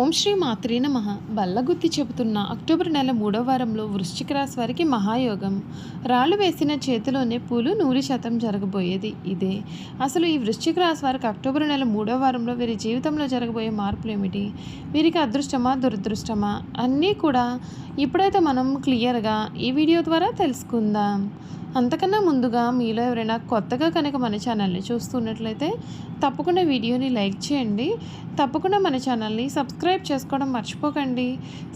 ఓం శ్రీ మాత్రే నమ. బల్లగుత్తి చెబుతున్న అక్టోబర్ నెల మూడో వారంలో వృశ్చిక రాశి వారికి మహాయోగం. రాళ్ళు వేసిన చేతిలోనే పూలు నూరు శాతం జరగబోయేది ఇదే. అసలు ఈ వృశ్చిక రాశి వారికి అక్టోబర్ నెల మూడవ వారంలో వీరి జీవితంలో జరగబోయే మార్పులు ఏమిటి? వీరికి అదృష్టమా దురదృష్టమా? అన్నీ కూడా ఇప్పుడైతే మనం క్లియర్గా ఈ వీడియో ద్వారా తెలుసుకుందాం. అంతకన్నా ముందుగా మీలో ఎవరైనా కొత్తగా కనుక మన ఛానల్ని చూస్తున్నట్లయితే తప్పకుండా వీడియోని లైక్ చేయండి. తప్పకుండా మన ఛానల్ని సబ్స్క్రైబ్ చేసుకోవడం మర్చిపోకండి.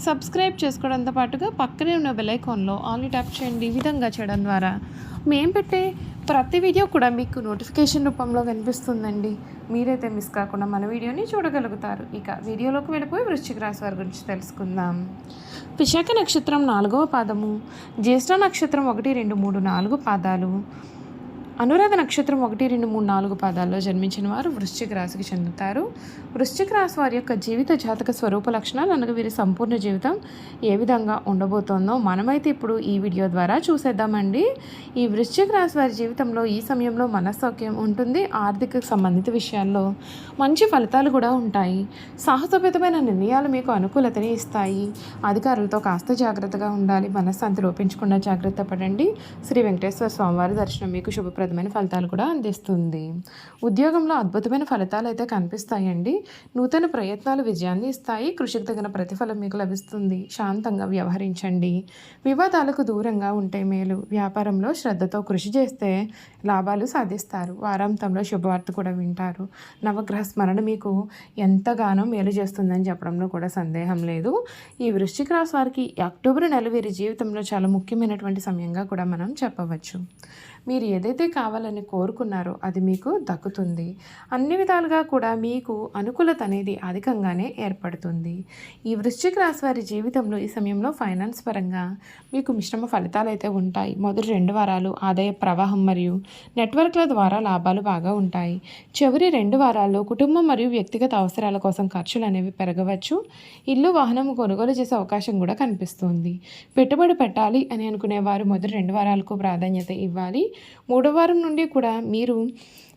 సబ్స్క్రైబ్ చేసుకోవడంతో పాటుగా పక్కనే ఉన్న బెల్ ఐకాన్లో ఆల్ ట్యాప్ చేయండి. ఈ విధంగా చేయడం ద్వారా మేము పెట్టే ప్రతి వీడియో కూడా మీకు నోటిఫికేషన్ రూపంలో కనిపిస్తుందండి మీరైతే మిస్ కాకుండా మన వీడియోని చూడగలుగుతారు. ఇక వీడియోలోకి వెళ్ళిపోయి వృశ్చిక రాశి వారి గురించి తెలుసుకుందాం. విశాఖ నక్షత్రం నాలుగవ పాదము జ్యేష్ఠ నక్షత్రం ఒకటి రెండు మూడు నాలుగు పాదాలు. అనురాధ నక్షత్రం ఒకటి రెండు మూడు నాలుగు పాదాల్లో జన్మించిన వారు వృశ్చిక రాశికి చెందుతారు. వృశ్చిక రాశి వారి యొక్క జీవిత జాతక స్వరూప లక్షణాలు అనగా వీరి సంపూర్ణ జీవితం ఏ విధంగా ఉండబోతోందో మనమైతే ఇప్పుడు ఈ వీడియో ద్వారా చూసేద్దామండి. ఈ వృశ్చిక రాశి వారి జీవితంలో ఈ సమయంలో మనస్సౌక్యం ఉంటుంది. ఆర్థిక సంబంధిత విషయాల్లో మంచి ఫలితాలు కూడా ఉంటాయి. సాహసోపేతమైన నిర్ణయాలు మీకు అనుకూలతని ఇస్తాయి. అధికారులతో కాస్త జాగ్రత్తగా ఉండాలి. మనశ్శాంతి లోపించకుండా జాగ్రత్త పడండి. శ్రీ వెంకటేశ్వర స్వామివారి దర్శనం మీకు శుభప్రదమైన ఫలితాలు కూడా అందిస్తుంది. ఉద్యోగంలో అద్భుతమైన ఫలితాలు అయితే కనిపిస్తాయండి. నూతన ప్రయత్నాలు విజయాన్ని ఇస్తాయి. కృషికి తగిన ప్రతిఫలం మీకు లభిస్తుంది. శాంతంగా వ్యవహరించండి. వివాదాలకు దూరంగా ఉంటే మేలు. వ్యాపారంలో శ్రద్ధతో కృషి చేస్తే లాభాలు సాధిస్తారు. వారాంతంలో శుభవార్త కూడా వింటారు. నవగ్రహ స్మరణ మీకు ఎంతగానో మేలు చేస్తుందని చెప్పడంలో కూడా సందేహం లేదు. ఈ వృశ్చిక రాశి వారికి అక్టోబర్ నెల వీరి జీవితంలో చాలా ముఖ్యమైనటువంటి సమయంగా కూడా మనం చెప్పవచ్చు. మీరు ఏదైతే కావాలని కోరుకున్నారో అది మీకు దక్కుతుంది. అన్ని విధాలుగా కూడా మీకు అనుకూలత అనేది అధికంగానే ఏర్పడుతుంది. ఈ వృశ్చిక రాశి వారి జీవితంలో ఈ సమయంలో ఫైనాన్స్ పరంగా మీకు మిశ్రమ ఫలితాలు అయితే ఉంటాయి. మొదటి రెండు వారాలు ఆదాయ ప్రవాహం మరియు నెట్వర్క్ల ద్వారా లాభాలు బాగా ఉంటాయి. చివరి రెండు వారాల్లో కుటుంబం మరియు వ్యక్తిగత అవసరాల కోసం ఖర్చులు అనేవి పెరగవచ్చు. ఇల్లు వాహనం కొనుగోలు చేసే అవకాశం కూడా కనిపిస్తుంది. పెట్టుబడి పెట్టాలి అని అనుకునే వారు మొదటి రెండు వారాలకు ప్రాధాన్యత ఇవ్వాలి. మూడవ వారం నుండి కూడా మీరు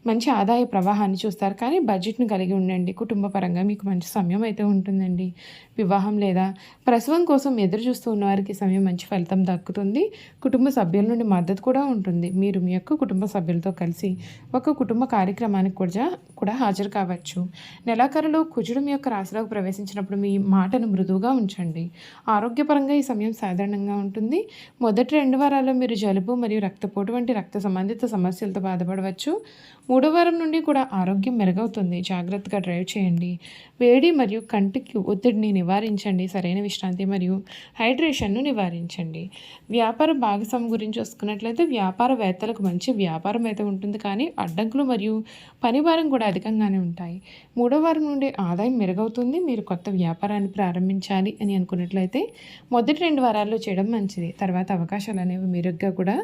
మంచి ఆదాయ ప్రవాహాన్ని చూస్తారు. కానీ బడ్జెట్ను కలిగి ఉండండి. కుటుంబ పరంగా మీకు మంచి సమయం అయితే ఉంటుందండి. వివాహం లేదా ప్రసవం కోసం ఎదురు చూస్తూ ఉన్న వారికి సమయం మంచి ఫలితం దక్కుతుంది. కుటుంబ సభ్యుల నుండి మద్దతు కూడా ఉంటుంది. మీరు మీ యొక్క కుటుంబ సభ్యులతో కలిసి ఒక కుటుంబ కార్యక్రమానికి కూడా కూడా హాజరు కావచ్చు. నెలాఖరులో కుజుడు మీ యొక్క రాశిలోకి ప్రవేశించినప్పుడు మీ మాటను మృదువుగా ఉంచండి. ఆరోగ్యపరంగా ఈ సమయం సాధారణంగా ఉంటుంది. మొదటి రెండు వారాల్లో మీరు జలుబు మరియు రక్తపోటు వంటి రక్త సంబంధిత సమస్యలతో బాధపడవచ్చు. మూడో వారం నుండి కూడా ఆరోగ్యం మెరుగవుతుంది. జాగ్రత్తగా డ్రైవ్ చేయండి. వేడి మరియు కంటికి ఒత్తిడిని నివారించండి. సరైన విశ్రాంతి మరియు హైడ్రేషన్ను నివారించండి. వ్యాపార భాగస్వామి గురించి చూసుకున్నట్లయితే వ్యాపారవేత్తలకు మంచి వ్యాపారం అయితే ఉంటుంది. కానీ అడ్డంకులు మరియు పనిభారం కూడా అధికంగానే ఉంటాయి. మూడో వారం నుండి ఆదాయం మెరుగవుతుంది. మీరు కొత్త వ్యాపారాన్ని ప్రారంభించాలి అని అనుకున్నట్లయితే మొదటి రెండు వారాల్లో చేయడం మంచిది. తర్వాత అవకాశాలు అనేవి మెరుగ్గా కూడా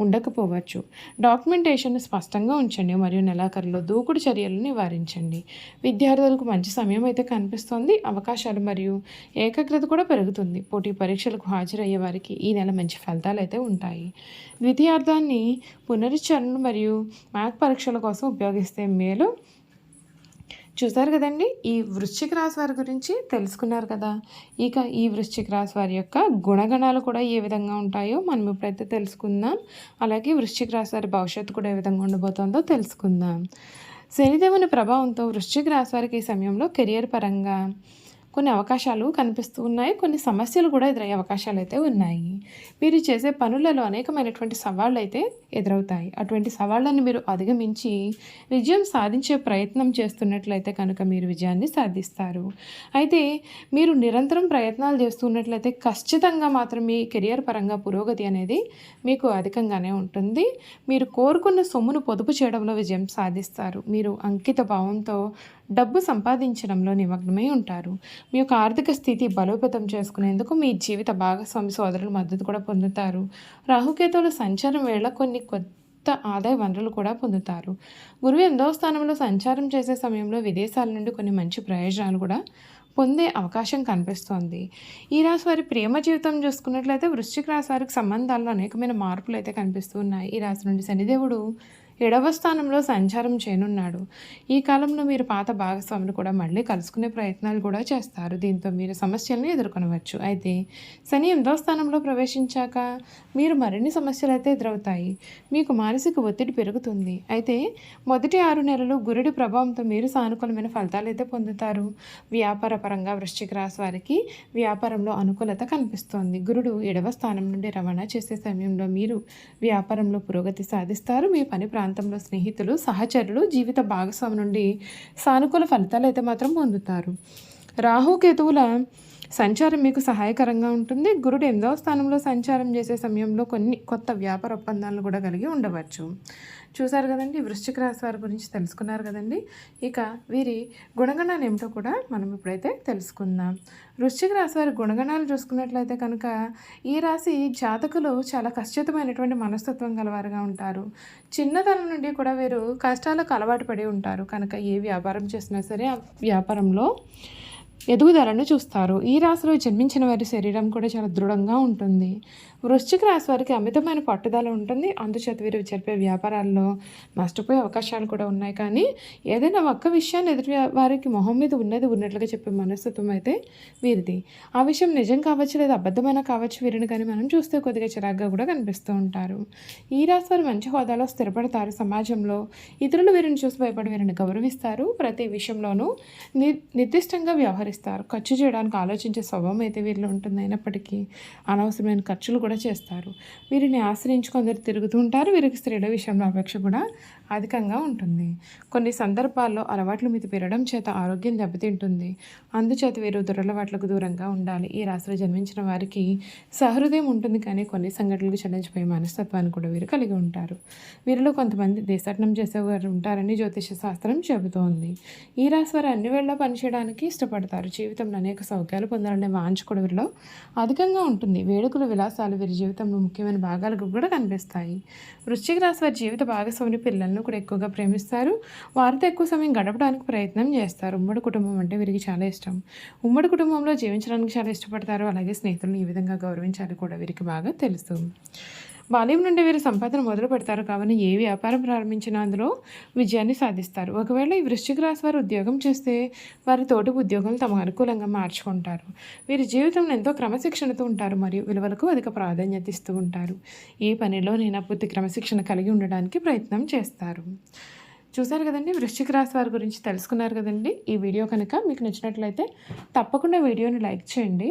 ఉండకపోవచ్చు. డాక్యుమెంటేషన్ స్పష్టంగా ఉంచండి. మరియు నెలాఖరులో దూకుడు చర్యలను నివారించండి. విద్యార్థులకు మంచి సమయం అయితే కనిపిస్తోంది. అవకాశాలు మరియు ఏకాగ్రత కూడా పెరుగుతుంది. పోటీ పరీక్షలకు హాజరయ్యే వారికి ఈ నెల మంచి ఫలితాలు అయితే ఉంటాయి. ద్వితీయార్థాన్ని పునరుచ్చరణ మరియు మ్యాథ్ పరీక్షల కోసం ఉపయోగిస్తే మేలు. చూసారు కదండి? ఈ వృశ్చిక రాశి వారి గురించి తెలుసుకున్నారు కదా. ఇక ఈ వృశ్చిక రాశి వారి యొక్క గుణగణాలు కూడా ఏ విధంగా ఉంటాయో మనం ఇప్పుడైతే తెలుసుకుందాం. అలాగే వృశ్చిక రాశి వారి భవిష్యత్తు కూడా ఏ విధంగా ఉండబోతుందో తెలుసుకుందాం. శనిదేవుని ప్రభావంతో వృశ్చిక రాశి వారికి ఈ సమయంలో కెరియర్ పరంగా కొన్ని అవకాశాలు కనిపిస్తూ ఉన్నాయి. కొన్ని సమస్యలు కూడా ఎదురయ్యే అవకాశాలు అయితే ఉన్నాయి. మీరు చేసే పనులలో అనేకమైనటువంటి సవాళ్ళు అయితే ఎదురవుతాయి. అటువంటి సవాళ్ళని మీరు అధిగమించి విజయం సాధించే ప్రయత్నం చేస్తున్నట్లయితే కనుక మీరు విజయాన్ని సాధిస్తారు. అయితే మీరు నిరంతరం ప్రయత్నాలు చేస్తున్నట్లయితే ఖచ్చితంగా మాత్రం మీ కెరియర్ పరంగా పురోగతి అనేది మీకు అధికంగానే ఉంటుంది. మీరు కోరుకున్న సొమ్మును పొదుపు చేయడంలో విజయం సాధిస్తారు. మీరు అంకిత భావంతో డబ్బు సంపాదించడంలో నిమగ్నమై ఉంటారు. మీ యొక్క ఆర్థిక స్థితి బలోపేతం చేసుకునేందుకు మీ జీవిత భాగస్వామి సోదరుల మద్దతు కూడా పొందుతారు. రాహుకేతువుల సంచారం వేళ కొన్ని కొత్త ఆదాయ వనరులు కూడా పొందుతారు. గురువు ఎనిమిదవ స్థానంలో సంచారం చేసే సమయంలో విదేశాల నుండి కొన్ని మంచి ప్రయోజనాలు కూడా పొందే అవకాశం కనిపిస్తోంది. ఈ రాశి వారి ప్రేమ జీవితం చూసుకున్నట్లయితే వృశ్చిక రాశి వారికి సంబంధాల్లో అనేకమైన మార్పులు అయితే కనిపిస్తూ ఉన్నాయి. ఈ రాశి నుండి శనిదేవుడు ఏడవ స్థానంలో సంచారం చేయనున్నాడు. ఈ కాలంలో మీరు పాత భాగస్వామిని కూడా మళ్ళీ కలుసుకునే ప్రయత్నాలు కూడా చేస్తారు. దీంతో మీరు సమస్యలను ఎదుర్కొనవచ్చు. అయితే శని ఎనిమిదవ స్థానంలో ప్రవేశించాక మీరు మరిన్ని సమస్యలు అయితే ఎదురవుతాయి. మీకు మానసిక ఒత్తిడి పెరుగుతుంది. అయితే మొదటి ఆరు నెలలు గురుడి ప్రభావంతో మీరు సానుకూలమైన ఫలితాలు అయితే పొందుతారు. వ్యాపార పరంగా వృశ్చిక రాశి వారికి వ్యాపారంలో అనుకూలత కనిపిస్తోంది. గురుడు ఏడవ స్థానం నుండి రవాణా చేసే సమయంలో మీరు వ్యాపారంలో పురోగతి సాధిస్తారు. మీ పని ప్రాంతంలో స్నేహితులు సహచరులు జీవిత భాగస్వామి నుండి సానుకూల ఫలితాలు అయితే మాత్రం పొందుతారు. రాహుకేతువుల సంచారం మీకు సహాయకరంగా ఉంటుంది. గురుడు ఎనిమిదవ స్థానంలో సంచారం చేసే సమయంలో కొన్ని కొత్త వ్యాపార ఒప్పందాలను కూడా కలిగి ఉండవచ్చు. చూశారు కదండి వృశ్చిక రాశి వారి గురించి తెలుసుకున్నారు కదండి. ఇక వీరి గుణగణాలు ఏమిటో కూడా మనం ఇప్పుడైతే తెలుసుకుందాం. వృశ్చిక రాశి వారి గుణగణాలు చూసుకున్నట్లయితే కనుక ఈ రాశి జాతకులు చాలా కష్టతమైనటువంటి మనస్తత్వం గలవారుగా ఉంటారు. చిన్నతనం నుండి కూడా వీరు కష్టాలకు అలవాటు పడి ఉంటారు. కనుక ఏ వ్యాపారం చేసినా సరే ఆ వ్యాపారంలో ఎదుగుదలను చూస్తారు. ఈ రాశిలో జన్మించిన వారి శరీరం కూడా చాలా దృఢంగా ఉంటుంది. వృశ్చిక రాశి వారికి అమితమైన పట్టుదల ఉంటుంది. అందుచేత వీరు జరిపే వ్యాపారాల్లో నష్టపోయే అవకాశాలు కూడా ఉన్నాయి. కానీ ఏదైనా ఒక్క విషయాన్ని ఎదురు వారికి మొహం మీద ఉన్నది ఉన్నట్లుగా చెప్పే మనస్తత్వం అయితే వీరిది. ఆ విషయం నిజం కావచ్చు లేదా అబద్ధమైన కావచ్చు వీరిని కానీ మనం చూస్తే కొద్దిగా చిరాగ్గా కూడా కనిపిస్తూ ఉంటారు. ఈ రాశి వారు మంచి హోదాలో స్థిరపడతారు. సమాజంలో ఇతరులు వీరిని చూసి భయపడి వీరిని గౌరవిస్తారు. ప్రతి విషయంలోనూ ని నిర్దిష్టంగా వ్యవహరిస్తారు. ఖర్చు చేయడానికి ఆలోచించే స్వభావం అయితే వీరిలో ఉంటుంది. అయినప్పటికీ అనవసరమైన ఖర్చులు కూడా చేస్తారు. వీరిని ఆశ్రయించి కొందరు తిరుగుతూ ఉంటారు. వీరికి స్త్రీల విషయంలో అపేక్ష కూడా అధికంగా ఉంటుంది. కొన్ని సందర్భాల్లో అలవాట్లు మీద పెరగడం చేత ఆరోగ్యం దెబ్బతింటుంది. అందుచేత వీరు దురలవాట్లకు దూరంగా ఉండాలి. ఈ రాశిలో జన్మించిన వారికి సహృదయం ఉంటుంది. కానీ కొన్ని సంఘటనలకు చెల్లించిపోయే మనస్తత్వాన్ని కూడా వీరు కలిగి ఉంటారు. వీరిలో కొంతమంది దేశాటనం చేసేవారు ఉంటారని జ్యోతిష శాస్త్రం చెబుతోంది. ఈ రాశి వారు అన్ని వేళ పనిచేయడానికి ఇష్టపడతారు. జీవితంలో అనేక సౌఖ్యాలు పొందాలనే వాంఛ కూడా వీరిలో అధికంగా ఉంటుంది. వేడుకలు విలాసాలు వీరి జీవితంలో ముఖ్యమైన భాగాలకు కూడా కనిపిస్తాయి. వృశ్చిక రాశి వారి జీవిత భాగస్వామి పిల్లలను కూడా ఎక్కువగా ప్రేమిస్తారు. వారితో ఎక్కువ సమయం గడపడానికి ప్రయత్నం చేస్తారు. ఉమ్మడి కుటుంబం అంటే వీరికి చాలా ఇష్టం. ఉమ్మడి కుటుంబంలో జీవించడానికి చాలా ఇష్టపడతారు. అలాగే స్నేహితులను ఈ విధంగా గౌరవించాలి కూడా వీరికి బాగా తెలుసు. బాల్యం నుండి వీరు సంపాదన మొదలు పెడతారు కావున ఏ వ్యాపారం ప్రారంభించినా అందులో విజయాన్ని సాధిస్తారు. ఒకవేళ ఈ వృశ్చిక రాశి వారు ఉద్యోగం చేస్తే వారి తోటి ఉద్యోగులు తమ అనుకూలంగా మార్చుకుంటారు. వీరి జీవితంలో ఎంతో క్రమశిక్షణతో ఉంటారు మరియు విలువలకు అధిక ప్రాధాన్యత ఇస్తూ ఉంటారు. ఏ పనిలో నేను పూర్తి క్రమశిక్షణ కలిగి ఉండడానికి ప్రయత్నం చేస్తారు. చూశారు కదండి? వృశ్చిక రాశి వారి గురించి తెలుసుకున్నారు కదండి? ఈ వీడియో కనుక మీకు నచ్చినట్లయితే తప్పకుండా వీడియోని లైక్ చేయండి.